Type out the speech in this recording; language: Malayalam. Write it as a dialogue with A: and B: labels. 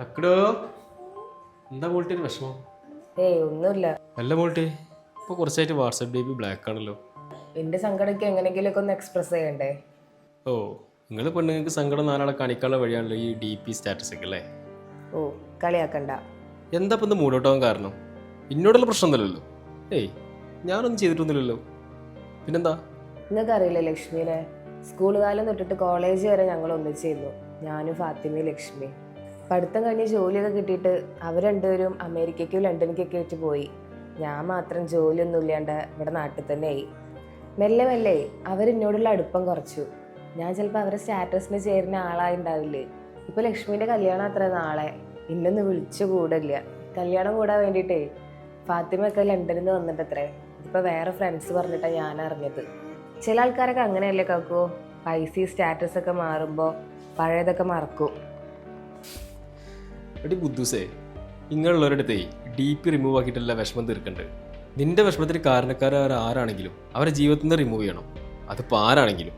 A: അക്കടോ എന്താ മോൾട്ടിന് വിഷമം.
B: ഏയ് ഒന്നുമില്ല.
A: അല്ല മോൾട്ടി ഇപ്പൊ കുറച്ചായിട്ട് വാട്സപ്പ് ഡി പി ബ്ലാക്ക് ആണല്ലോ.
B: എന്റെ സങ്കടമൊക്കെ എങ്ങനെയെങ്കിലുമൊക്കെ ഒന്ന് എക്സ്പ്രസ് ചെയ്യണ്ടേ?
A: ഓ നിങ്ങൾ പെണ്ണുങ്ങൾക്ക് സങ്കടം നാലാളെ കാണിക്കാനുള്ള വഴിയാണല്ലോ ഈ ഡി പി സ്റ്റാറ്റസ് ഒക്കെ അല്ലേ?
B: ഓ കളിയാക്കണ്ട.
A: എന്താ ഇപ്പം ഇത് മൂടോട്ടാവാൻ കാരണം? എന്നോടുള്ള പ്രശ്നമൊന്നുമില്ലല്ലോ. ഏയ് ഞാനൊന്നും ചെയ്തിട്ടൊന്നുമില്ലല്ലോ. പിന്നെന്താ?
B: നിങ്ങൾക്ക് അറിയില്ല ലക്ഷ്മിനെ? സ്കൂൾ കാലം തൊട്ടിട്ട് കോളേജ് വരെ ഞങ്ങൾ ഒന്നിച്ചിരുന്നു. ഞാനും ഫാത്തിമയും ലക്ഷ്മി പഠിത്തം കഴിഞ്ഞ് ജോലിയൊക്കെ കിട്ടിയിട്ട് അവർ രണ്ടുപേരും അമേരിക്കയ്ക്കും ലണ്ടനിക്കൊക്കെ ആയിട്ട് പോയി. ഞാൻ മാത്രം ജോലിയൊന്നും ഇല്ലാണ്ട് ഇവിടെ നാട്ടിൽ തന്നെ ആയി മെല്ലെ മെല്ലെ അവരെന്നോടുള്ള അടുപ്പം കുറച്ചു. ഞാൻ ചിലപ്പോൾ അവരുടെ സ്റ്റാറ്റസിന് ചേരുന്ന ആളായി ഉണ്ടാവില്ലേ ഇപ്പോൾ ലക്ഷ്മിന്റെ കല്യാണം അത്ര നാളെ. ഇന്നൊന്ന് വിളിച്ചു കൂടില്ല കല്യാണം കൂടാൻ വേണ്ടിയിട്ടേ ഫാത്തിമയൊക്കെ ലണ്ടനിൽ നിന്ന് വന്നിട്ടത്രേ. ഇപ്പോൾ വേറെ ഫ്രണ്ട്സ് പറഞ്ഞിട്ടാണ് ഞാൻ അറിഞ്ഞത് ചില ആൾക്കാരൊക്കെ അങ്ങനെയല്ലേ കാക്കോ? പൈസ സ്റ്റാറ്റസൊക്കെ മാറുമ്പോൾ മാറുമ്പോ പഴയതൊക്കെ മറക്കും.
A: എടി ബുദ്ധൂസേ ഇങ്ങനെയുള്ളവരുടെ ഡി പി റിമൂവ് ആക്കിയിട്ടല്ല വിഷമം തീർക്കണ്ട്. നിന്റെ വിഷമത്തിന് കാരണക്കാരാരാണെങ്കിലും അവരെ ജീവിതത്തിൽ നിന്ന് റിമൂവ് ചെയ്യണം. അതിപ്പോൾ ആരാണെങ്കിലും?